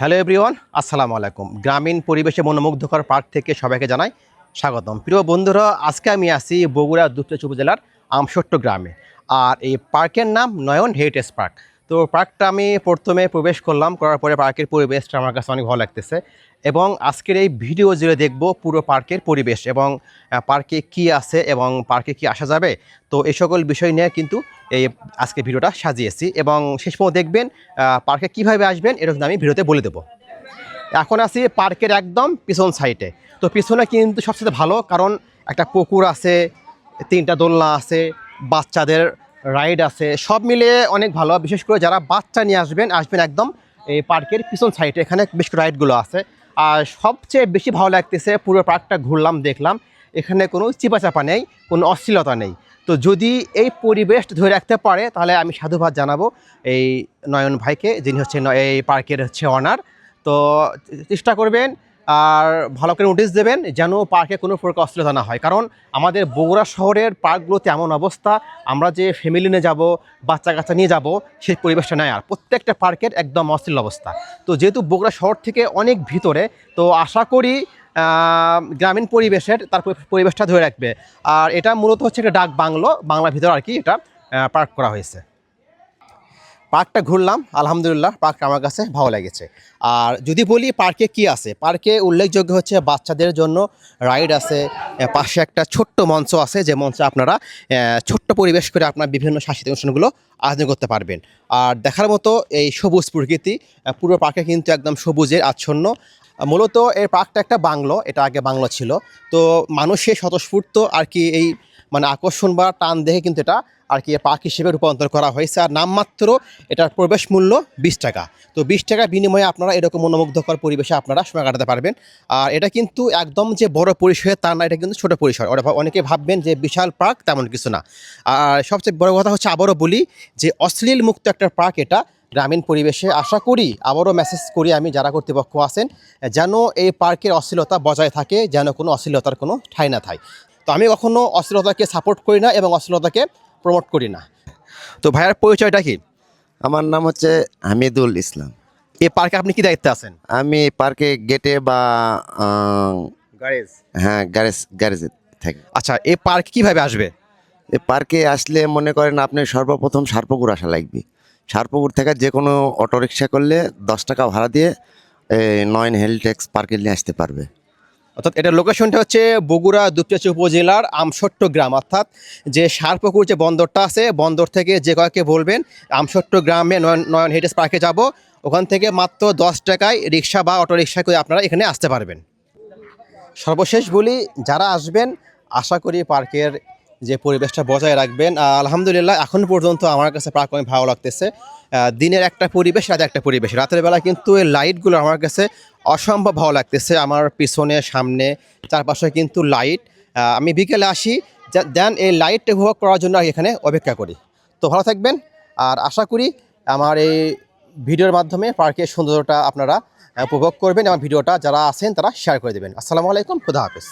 Hello everyone, আসসালামু আলাইকুম। গ্রামীণ পরিবেশে মনোমুগ্ধকর পার্ক থেকে সবাইকে জানাই স্বাগতম। প্রিয় বন্ধুরা, আজকে আমি আছি বগুড়া দুপচাচ উপজেলার আমসট্ট গ্রামে। আর এই পার্কের নাম নয়ন হেরিটেজ পার্ক। তো পার্কটা আমি প্রথমে প্রবেশ করলাম, করার পরে পার্কের পরিবেশটা আমার কাছে অনেক ভালো লাগতেছে। এবং আজকের এই ভিডিও জুড়ে দেখব পুরো পার্কের পরিবেশ এবং পার্কে কি আছে এবং পার্কে কি আসা যাবে। তো এই সকল বিষয় নিয়ে কিন্তু এই আজকে ভিডিওটা সাজিয়েছি এবং শেষ পর্যন্ত দেখবেন পার্কে কীভাবে আসবেন এরকম আমি ভিডিওতে বলে দেবো। এখন আছি পার্কের একদম পিছন সাইডে তো পিছনে কিন্তু সবচেয়ে ভালো কারণ একটা পুকুর আছে, তিনটা দোলনা আছে, বাচ্চাদের রাইড আছে। সব মিলিয়ে অনেক ভালো। বিশেষ করে যারা বাচ্চা নিয়ে আসবেন আসবেন একদম এই পার্কের পিছন সাইডে। এখানে বেশ রাইডগুলো আছে। আর সবচেয়ে বেশি ভালো লাগতেছে, পুরো পার্কটা ঘুরলাম, দেখলাম। এখানে কোনো চিপাচাপা নেই, কোনো অশ্লীলতা নেই। তো যদি এই পরিবেশ ধরে রাখতে পারে, তাহলে আমি সাধুবাদ জানাব এই নয়ন ভাইকে, যিনি হচ্ছে এই পার্কের হচ্ছে অনার তো চেষ্টা করবেন আর ভালো করে নোটিশ দেবেন যেন পার্কে কোনো প্রকার অশ্লীলতা না হয়। কারণ আমাদের বগুড়া শহরের পার্কগুলোতে এমন অবস্থা, আমরা যে ফ্যামিলি নিয়ে যাব, বাচ্চা কাচ্চা নিয়ে যাব, সেই পরিবেশটা নেয় আর। প্রত্যেকটা পার্কের একদম অশ্লীল অবস্থা। তো যেহেতু বগুড়া শহর থেকে অনেক ভিতরে, তো আশা করি গ্রামীণ পরিবেশের তার পরিবেশটা ধরে রাখবে। আর এটা মূলত হচ্ছে একটা ডাক বাংলো বাংলা ভিতর আর কি এটা পার্ক করা হয়েছে। পার্কটা ঘুরলাম আলহামদুলিল্লাহ পার্কটা আমার কাছে ভালো লেগেছে। আর যদি বলি পার্কে কি আছে? পার্কে উল্লেখযোগ্য হচ্ছে বাচ্চাদের জন্য রাইড আছে পাশে একটা ছোট্ট মঞ্চ আছে যে মঞ্চে আপনারা ছোট্ট পরিবেশ করে আপনার বিভিন্ন সাংস্কৃতিক অনুষ্ঠানগুলো আয়োজন করতে পারবেন। আর দেখার মতো এই সবুজ প্রকৃতি আ, পুরো পার্কে কিন্তু একদম সবুজের আচ্ছন্ন। মূলত এই পার্কটা একটা বাংলো এটা আগে বাংলো ছিল। তো মানুষের স্বতঃস্ফূর্ত আর কি এই মানে আকর্ষণ বা টান দেখে কিন্তু এটা আর কি পার্ক হিসেবে রূপান্তর করা হয়েছে। আর নামমাত্র এটার প্রবেশ মূল্য বিশ টাকা। তো বিশ টাকার বিনিময়ে আপনারা এরকম মনোমুগ্ধকর পরিবেশে আপনারা সময় কাটাতে পারবেন। আর এটা কিন্তু একদম যে বড় পরিসরে তা না, এটা কিন্তু ছোট পরিসর। ভা- অনেকে ভাববেন যে বিশাল পার্ক তেমন কিছু না। আর সবচেয়ে বড় কথা হচ্ছে আবারও বলি যে অশ্লীল মুক্ত একটা পার্ক এটা গ্রামীণ পরিবেশে আশা করি, আবারও মেসেজ করি আমি যারা কর্তৃপক্ষ আছেন, যেন এই পার্কের অশ্লীলতা বজায় থাকে, যেন কোনো অশ্লীলতার কোনো ঠাঁই না থাকে। তো আমি কখনও অশ্লীলতাকে সাপোর্ট করি না এবং অশ্লীলতাকে প্রমোট করি না। তো ভাইয়ার পরিচয়টা কি? আমার নাম হচ্ছে হামিদুল ইসলাম। এই পার্কে আপনি কি দায়িত্বে আছেন? আমি পার্কে গেটে বা গ্যারেজ। হ্যাঁ গ্যারেজ গ্যারেজে থাকি। আচ্ছা এই পার্ক কীভাবে আসবে? এই পার্কে আসলে মনে করেন আপনি সর্বপ্রথম সারপুকুর আসা লাগবে। সারপুকুর থেকে যে কোনো অটোরিকশা করলে দশ টাকা ভাড়া দিয়ে এই নয়ন হেলটেক্স পার্কে নিয়ে আসতে পারবে। অর্থাৎ এটার লোকেশনটা হচ্ছে বগুড়া দুপচাচি উপজেলার আমসট্ট গ্রাম। অর্থাৎ যে সারপুকুর যে বন্দরটা আছে, বন্দর থেকে যে কয়েকে বলবেন, আমসট্ট গ্রামে নয়ন নয়ন হেরিটেজ পার্কে যাব। ওখান থেকে মাত্র দশ টাকায় রিক্সা বা অটো রিক্সা করে আপনারা এখানে আসতে পারবেন। সর্বশেষ বলি, যারা আসবেন, আশা করি পার্কের যে পরিবেশটা বজায় রাখবেন। আলহামদুলিল্লাহ, এখন পর্যন্ত আমার কাছে পার্ক অনেক ভালো লাগতেছে। দিনের একটা পরিবেশ রাতে একটা পরিবেশ। রাতের বেলা কিন্তু এই লাইটগুলো আমার কাছে অসম্ভব ভালো লাগতেছে। আমার পিছনে, সামনে, চারপাশে কিন্তু লাইট। আমি বিকেলে আসি দেন এই লাইটটা উপভোগ করার জন্য এখানে অপেক্ষা করি। তো ভালো থাকবেন, আর আশা করি আমার এই ভিডিওর মাধ্যমে পার্কের সৌন্দর্যটা আপনারা উপভোগ করবেন এবং ভিডিওটা যারা আছেন তারা শেয়ার করে দেবেন। আসসালামু আলাইকুম, খুদা হাফেজ।